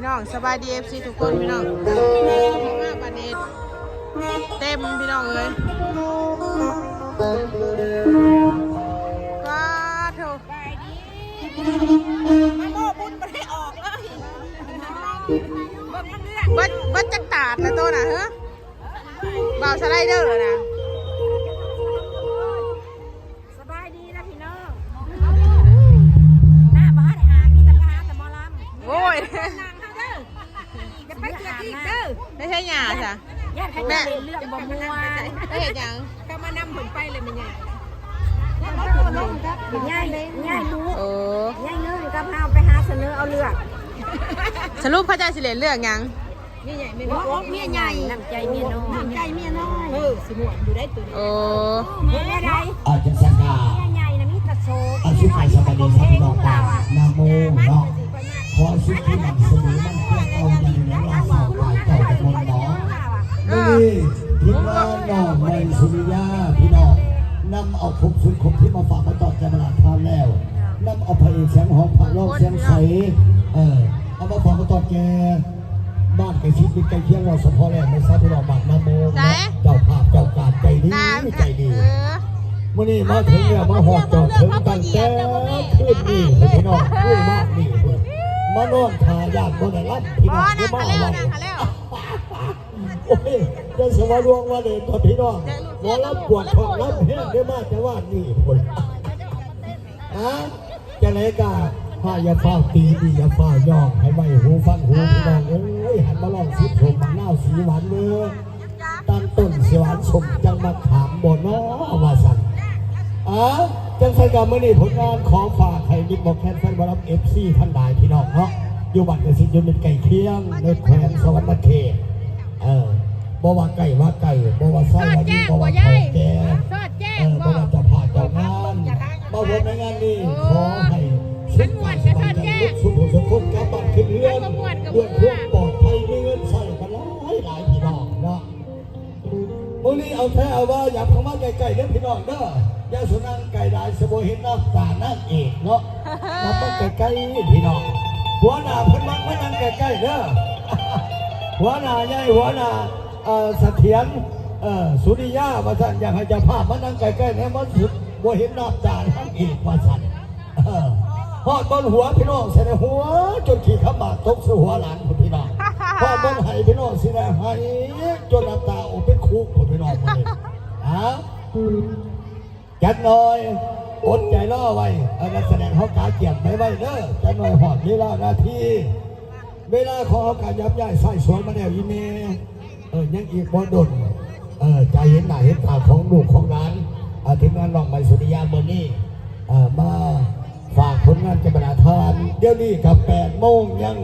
พี่น้องสบายดีเอฟซีทุกคนพี่น้องมากบันนี้เต็มพี่น้องเลยว้าเถอะมาโมบุญมาได้ออกเลยบัดบัดจักตาดนะตัวน่ะเฮ้เบาสไลเดอร์นะ ญาติเขาจะเป็นเรื่องบ่มัวไม่เห็นยังก็มานำผลไปเลยมันใหญ่ง่ายง่ายรู้โอ้ง่ายเนื้อกับเฮาไปหาเสนอเอาเลือกสรุปพระเจ้าสิเลนเรื่องหยังเมียใหญ่เมียน้อยเมียใหญ่น้ำใจเมียน้อยน้ำใจเมียน้อยเออสิหมวนอยู่ได้ตัวนี้โอ้เมียใหญ่อาจจะสังกาเมียใหญ่นะมีตะโซอาชีพไฟสบายดีสักดอกตานาโมเนาะขอชีพที่นำเสนอมันเพื่อเอาดีในลาสาวกายเจ้ากับมนหมอ นี่ทีมงานน้องในสุริยาพี่น้องนำเอาครบสุดครบที่มาฝากมาตอบใจมาลาทานแล้วนำเอาพระเอกแสงหอมพระโลกแสงใสเออเอามาฝากมาตอบแกบ้านไก่ชิดมีไก่เคียงเราสะพอแรงในซาที่เราบักนาโมเจ้าภาพเจ้าการใจดีใจดีเมื่อนี้มาถึงเนี่ยมาหอดจอดถึงตั้งแต่ขึ้นนี่พี่น้องขึ้นมากนี่เพิ่นมานอนทายาดบนได้รับพี่น้องที่มาขาอะแล้วไราแล้ว โอ้ยจะสวรรวงว่าเด่นตัวพี่น้องหมอรับปวดท้องรับแห้งได้มากจะว่านี่คนอะจะไหนกาพาอย่าฟ้าตีดีอย่าฟ้ายองให้ไว้หูฟังหูพี่น้องเอ้ยหันมาลองซิชมมันน่าวสีหวานเนื้อตั้งต้นสีหวานสมจังมาขามบ่นน้อว่าสั่นอะจังไสกับมื่อนี้ผลงานของฝากให้มิกบอกแคนแฟนบอลเอฟซีท่านใดพี่น้องเนาะอยู่บัตรกสิยุนเป็นไก่เคียงในแขวนสวรรค์เขต บ่ว่าไก่ว่าไก่บ่ว่าไส้ว่าดีบ่ว่าของแกสอดแจ้เองอบ่ว่าจะผ่านเจ้างานมาวนในงานนี้ขอให้สุขกายสบายใจลุกสุขสุขคนกลับบ้านขึ้นเรือนเรื่องเครื่องปลอดภัยมีเงินใส่กันหลายหลายพี่น้องเนาะมื่อนี้เอาแท้เอาว่าอย่าเข้ามาใกล้ๆเด้อพี่น้องเด้ออย่าสุนังไก่ได้สบเห็นน้ำตานั่งเอกเนาะมามาใกล้ๆพี่น้องหัวหน้าเพิ่นมักมานั่งใกล้ๆเด้อหัวหน้าใหญ่หัวหน้า เสถียรสุริยาว่าท่านอยากให้เจ้าภาพมานั่งใกล้ๆเนี่ยมันสุดบ่เห็นน้ำตาทั้งเอกว่าท่านเอดบนหัวพี่น้องเสด็จหัว จนขี่ขมาตกสู่หัวหลานคุณพี่น้องพอเบิ้งให้พี่น้องเสิได้ให้จนน้ำตาออกเป็นคุกคนพี่น้องคนนี้ฮะจัดหน่อยอดใจรอไว้นักแสดงเขากาเกียมไม่ไว้เด้อจัดหน่อยหอดเวลานาทีเวลาของเขาการยับย้ายใส่สวนมาแนวอีเม เออยังอีกบ่ดนเออใจเห็นหน้าเห็นตาของลูกของร้านทีมงานลองใบสุริยาเบอร์นี่เออมาฝากผลงานจำปาทาน เดี๋ยวนี้กับแปดโมงยัง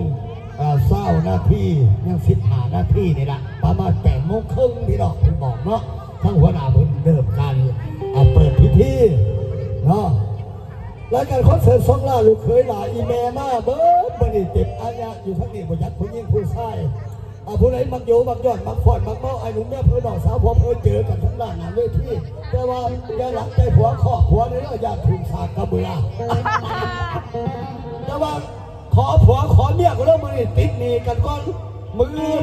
เศร้าหน้าที่ยังสิบหาหน้าที่นี่ละประมาณแปดโมงครึ่งพี่น้องผมบอกเนาะทั้งหัวหน้าเพิ่นเริ่มการเปิดพิธีเนาะแล้วการคอนเสิร์ตสองล่าลูกเคยหลาอีเมมาเบิร์ดบันนี้เจ็บอาญาอยู่ทั้งนี้บ่ยักผู้ยิ่งผู้ชาย อาผู้ใดมักโยมักยอดมักฟอดมักเมาไอ้หนุ่มแม่เพื่อนน้องสาวพอเพื่อเจอกันทั้งด้านหน้าเวทีแต่ว่าอย่าหลังใจผัวข้อผัวในเรื่องอย่าถูกสากกระเบือแต่ว่าขอผัวขอเมียก็เริ่มมือติดหนีกันก่อนมือ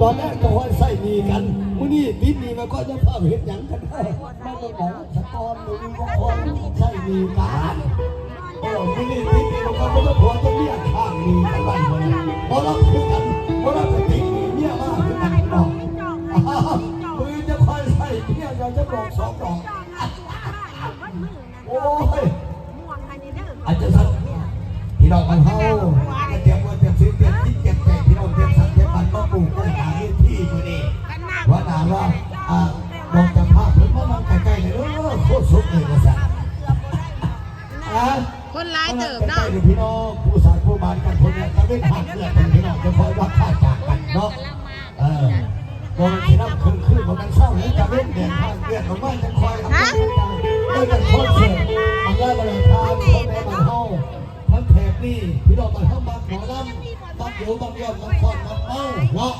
ตอนแรกก็ว่าใส่หนีกันมือนี่ติดหนีมาก็จะพาเห็นหยังกันเออมาบอกสะตอนมือก็คนใส่หนีกัน เออมือนี่ติดหนีมาก็ไม่ต้องผัวจะเมียข้างหนีกันไปเลยเพราะเราคือกันเพราะเราเป็นติดหนีเมียมากคือกันเนาะอ้าวมือจะคอยใส่เมียเราจะบอกสองดอกโอ้ยอาจจะสั่งพี่น้องมันเฮา เติบใกล้เนาะๆพี่น้องผู้สานผู้บานกันคนเนี่ยจะไม่ขาดเลือดเป็นพี่น้องจะคอยรักข้าจากกันเนาะเออโมมันที่นั่งคืนคืนมันเศร้าหรือจะเล่นเด่นข้างเลือดของมันจะคอยทำให้กันเรื่องกันโคตรเสียมันได้บริการของแม่มันเฮาทั้งแถบนี่พี่น้องมาทั้งบางหมอลำบางเดียวบางยอดบางพอดบางเมาเนาะ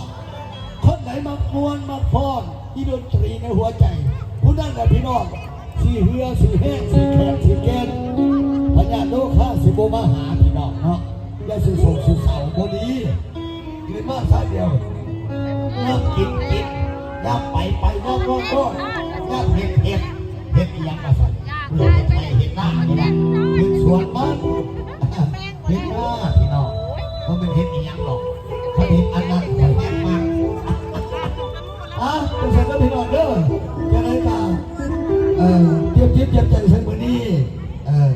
คนไหนมามวนมาพอดที่ดนตรีในหัวใจผู้นั้นแหละพี่น้องสีเหือสีแห้งสีแขกสีแกนพ ญาโลค่าสิบมาหาพี่น้องเนาะอย่าสุสงสุเสาบดียืนมาสายเดียวนักกินกินอยากไปไปนักก็ก็อยากเห็ดเห็ดเห็ดยังมาสั่นลงไปเห็ดหน้านี่นะเห็ดสวนมันเห็ดหน้าพี่น้องเขาเป็นเห็ดยังหรอกเขาเห็ดอันนั้นเขาแยกมากอะเป็นสันก็พี่น้องเด้อจะได้ตาเออเทียบเทียบเทียบใจใช้มือนี้เอ่อ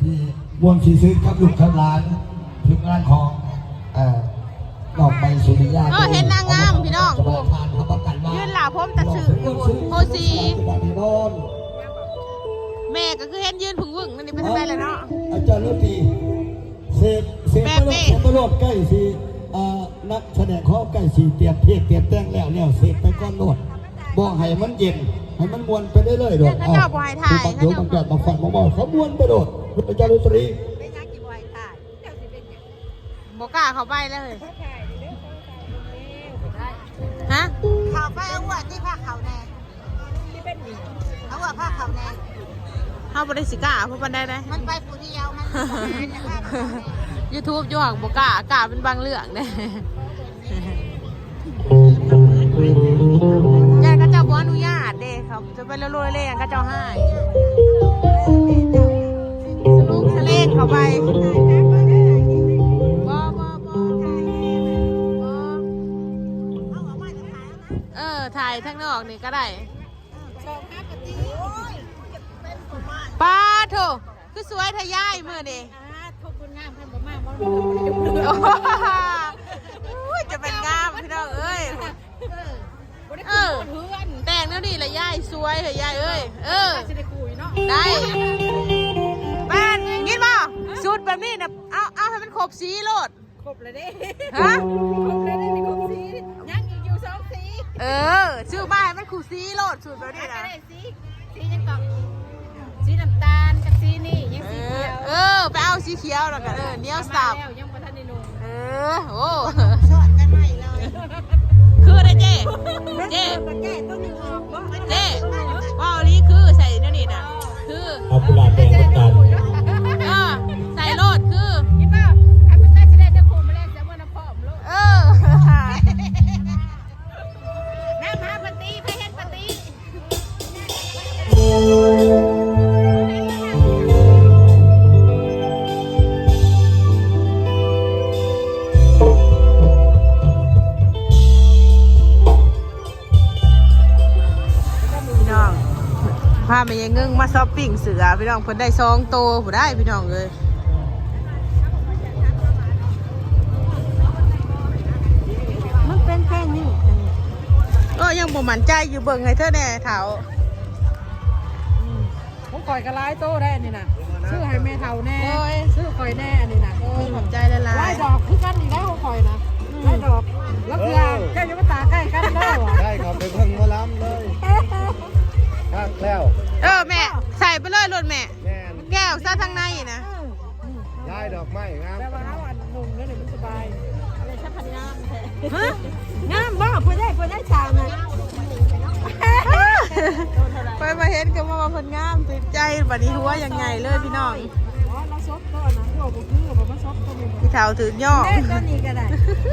ที่บ วนสีซื้อครับลูกครับร้านถึงงานของเอ่อดอกใบสุริยาเออเห็นนางงามพี่น้องสบายทานเขาประกันว่ายืนหล่าผมแต่สื่ออยู่โอซีบาทโดนแม่ก็คือเห็นยืนผึ่งวึ่งนั่นนี่เป็นอะไรเลยเนาะ อาจารย์รตีเสพเสพแม่ตลแม่อดตลอดใกล้สีอ่านักแสดงเขาใกล้สีเตรียมเทศเตรียมแต่งแล้วแล้วเสพไปก้อนโนดบอกให้มันเย็นให้มันมวนไปได้เลยๆโดดเขาเจ้าบ่ให้ถ่ายเดี๋ยวบางแดดบางฝันบางบ่อยเขามวนไปโดดอาจารย์รตรีเป็นยังกี่บ่อยค่ะเดี๋ยวสิเป็นยังบอกล้าเขาไปเลย เขาถ่ายเด้อเขาถ่ายเร็วได้ฮะ เขาไปเอาหัวที่ผ้าเขาวแน่ที่เป็นหนีเอาหัวผ้าเขาวแน่เขาบริสิกล้าเพราะมันได้ไหม มันไปผู้เดียวมันบ่เป็นผ้าเขาวแน่ยูทูบอยู่ห่างบอกล้ากล้าเป็นบางเรื่องเนี่ยยายก็เจ้าบ่อนุญาตเด้ครับจะไปโรยๆเลยอย่างก็เจ้าให้ส นุกสะเลนเข้าไปบ่บ่บ่บ่เอาหัวมาจะขายเอานะเออ ถ่ายทั้งนอกนี่ก็ได้ชอบห้าปฏิโอ้ยเป็นผมมาป้าโถคือสวยทะยายมือนี่อ่าทุกคนงามท่านบ่มาบ่ได้บ่ได้โอ้โหจะเป็นงามพี่น้องเอ้ยบ่ได้เอคุอยเพื่อนแต่งแล้วนี่ละยายสวยเถอะยายเอ้ย เออสิได้ ป่ะสูตรแบบนี้นะเอาเอาให้มันครบสีโลดครบเลยเด้ฮะครบเลยเด้นี่ครบสียังอีกอยู่สองสีเออชื่อบ้านให้มันคู่สีโลดสูตรแบบนี้อันนะนี้สีสียังก่อนสีน้ำตาลกับสีนี่ยังเอสีอเขียวเออไปเอาสีเขียวแล้วกันเออเนี้ยวสับแล้วยังบ่ทันได้นุ่งเออโอ้ชอดกันใหม่เลยคือได้เจ๊เจ๊ก็แก้ตัวนี้ออกบ่เจ๊ว่าอันนี้คือใส่เนี่ยนี่นะคือเอากุหลาบแดง พาไปยังเงิ่งมาช้อปปิ้งเสือพี่น้องเพิ่นได้ซองโตผู้ได้พี่น้องเลยมันเป็นแค่นี้ก็ยังบ่มั่นใจอยู่เบิ่งให้เธอแน่เถาผมก่อยกระไล่โตได้นี่นะซื้อให้แม่เฒ่าแน่โอ้ยซื้อข่อยแน่อันนี้นะโอ้ยขอบใจละลาไล่ยด ถแม่แน่นแก้วซะทางในนะย้ายดอกไม้งามแปลว่าเฮาอันนุ่งแล้วนี่มันสบายเลยชักพันงามแท้ฮะงามบ่ผู้ได้ผู้ได้ชาวนะไปมาเห็นก็มาว่าเพิ่นงามติดใจบัดนี้หัวยังไงเลยพี่น้องอ๋อเราซดก่อนนะพวกบ่คือบ่มาซดตัวนี้พี่เถาถือย่อแม่ตัวนี้ก็ได้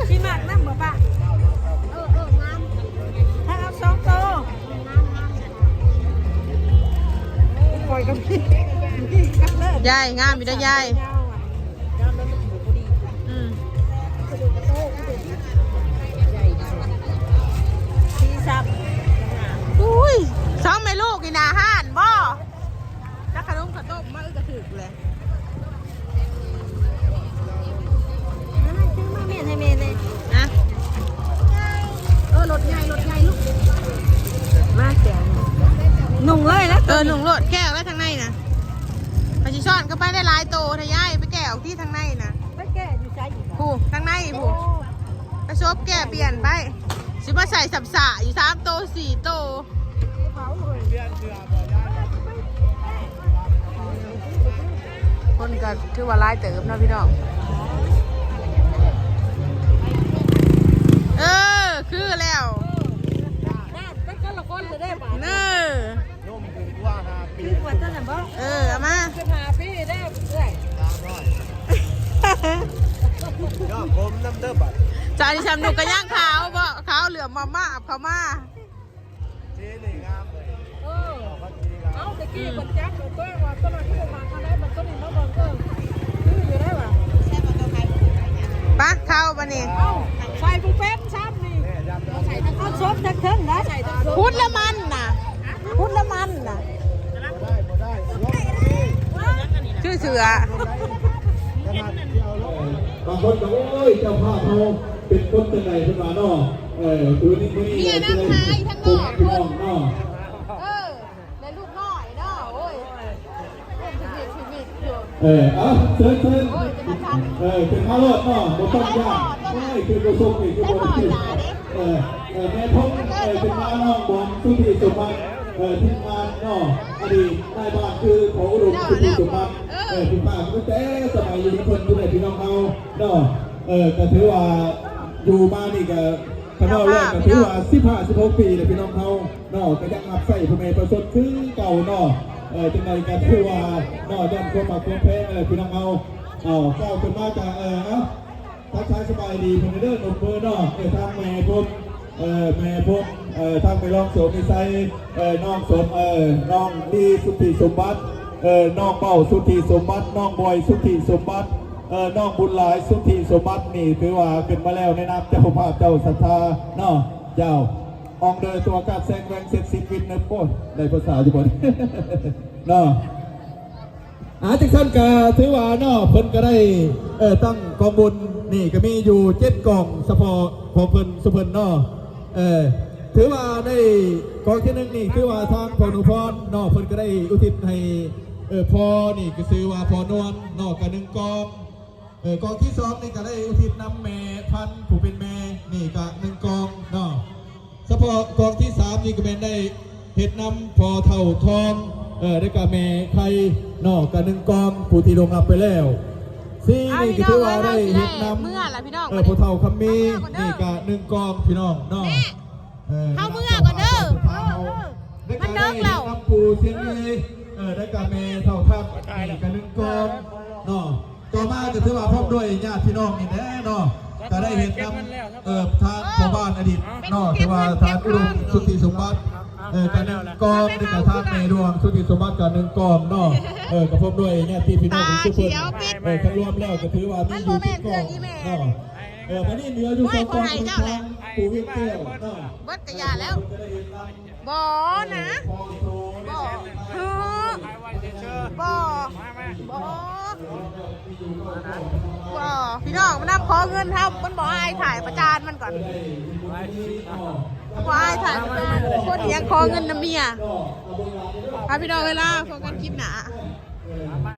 ที่มากน้ำบ่ปะ ข่อยกับพี่พี่กันเลยยายงามอยู่เด้อยายยาวอะยาวแล้วมันอยู่พอดีอืมกระดูกกระโตกกระดูกใหญ่ดีสีสับอุ้ยสองแม่ลูกนี่นาห้านบ่จักขนมขนมมาอึกกระถึกเลยซื้อมาเมียนให้เมียเลยนะเออรถใหญ่รถใหญ่ลูกมาเสียงนุ่งเลยนะเออหนุ่งโลดแก้ ก็ไปได้หลายโตทะยายไปแก้วที่ทางในนะไปแก้อยู่ใจอีกผู้ทางในผู้ไปซบแก้เปลี่ยนไปสิมาใส่สับสะอยู่สามโตสี่โตคนก็ถือว่าหลายเติมเนาะพี่น้องเออ คือแล้วบ้านเป็นคนละคนจะได้ป่ะเนอนุ่มถึงว่าหาปี คือกว่าตั้งแต่บ่เออเอามาจะพาพี่ได้เรื่อยสามร้อยยอดผมน้ำเด้อบัดจานที่แชมป์หนูกระย่างขาวบ่ขาวเหลือมมาม่าเขามาเจ๊นี่งามเลยเออขอบคุณดีครับเอาตะกี้บันจักตัวว่าต้นนั้นที่มาทางไหนบันต้นนี้มาบังเออคืออยู่ได้ป่ะปะเข้าปะนี่เอ้าใส่ผู้เป็นซ้ำนี่แม่ยำใส่ทั้งเอาซบทั้งเทิงนะใส่ทั้งซบพุดละมันน่ะพุดละมันน่ะ ได้บ่ได้ลงที่ ชื่อเสือขนาดที่เอาลงบางคนก็โอ้ยเจ้าภาพเขาเป็นคนจังไหนขึ้นมาเนาะเออคือนี่นี่เนี่ยน้ำพายทั้งนอกพี่น้องเนาะเออในลูกน้อยเนาะโอ้ยโอ้ยชีวิตชีวิตอยู่ เออเอาเชิญเชิญโอ้ยเป็นอาจารย์เออเป็นข้าวโลดเนาะบ่ต้องยากไม่คือประสบอีกคือบ่ได้เออเออแม่พงเออเป็นมาน้องบอมสุธีสมบัติ เออทีมงานเนาะอดีตนายบ้านคือของอุดมสุธีสมบัติเออทีมงานตั้งแต่สมัยอยู่ที่เพิ่นอยู่ในพี่น้องเฮาเนาะเออก็ถือว่าอยู่มานี่ก็พนอกแรกก็ถือว่า15 16ปีเลยพี่น้องเฮาเนาะก็ยังรับใส่พระเมประสดคือเก่าเนาะเออจังไดก็ถือว่าเนาะยันความมาความแพ้เออพี่น้องเฮาเอาก้าวขึ้นมาจากเออเอ้าทักทายสบายดีผมเดินนมเบอร์เนอกเออทางแม่ผม เออแม่ผมเออทางไปลองสมนิสัยเออน้องสมเออน้องดีสุธิสมบัติเออน้องเป้าสุธิสมบัติน้องบอยสุธิสมบัติเออน้องบุญหลายสุธิสมบัตินี่ถือว่าขึ้นมาแล้วในนามเจ้าภาพเจ้าศรัทธาเนาะเจ้าอองเดินตัวกาดแซงแวงเสร็จสิ้นวิทย์เนโอ้ยได้ภาษาอยู่บนเนาะอาจากท่านก็ถือว่าเนาะเพิ่นก็ได้เอ่อตั้งกองบุญนี่ก็มีอยู่เจ็ดกองเฉพาะของเพิ่นสุเพิ่นเนาะ เออถือว่าได้กองที่หนึ่งนี่คือว่าทางพอนุพรนาะเพิ่นก็ได้อุทิศให้เออพอนี่ก็คือว่าพอนวลนาะก็หนึ่งกองเออกองที่สองนี่ก็ได้อุทิศนำแม่พันผู้เป็นแม่นี่ก็หนึ่งกองนาะเฉพาะกองที่สามนี่ก็เป็นได้เห็ดน้ำพอเท่าทองเออได้กาแม่ไข่นอกกันหนึ่งกองผู้ที่ลงรับไปแล้ว สี่เอานี่พี่ก็น้อถืงอว่าเอ้ยได้เราสิเห็ดได้น้ำเมื่อล่ะพี่น้อง เออผู้เท่าคำมีนี่ก็หนึ่งกองพี่น้องเนาะเออเข้าเมื่อก่อนเด้อได้มันเลิกากได้แล้วน้ำปูเสียงเลยเออได้กาแม่เท่าทับนี่ก็หนึ่งกองเนาะต่อมาก็ถือว่าพร้อมด้วยญาติพี่น้องนี่แน่เนาะก็ได้เห็นน้ำเออทางพ่อบ้านอดีตเนาะถือว่าทางอุดมสุติสมบัติ เออกันหนึ่งกองนี่กับท่านในดวงสุติสมบัติกันหนึ่งกองเนาะเออกับพบด้วยเนี่ยที่พี่น้องของทุกคนเออคันรวมแล้วก็ถือว่ามีอยู่ที่กองเนาะเออวันนี้เหลืออยู่สองกองเป็นของปู่วิ่งเตี้ยวเนาะเบิดกระยาแล้วจะได้เห็นน้บอนะำพอโตบอคือบอบอบอพี่น้องมันนับขอเงินครับมันบอกให้ถ่ายประจานมันก่อน บอกให้ถ่ายประคนยังคอเงินนะเมียอะพี่น้องเวลาโฟกันคลิปหนา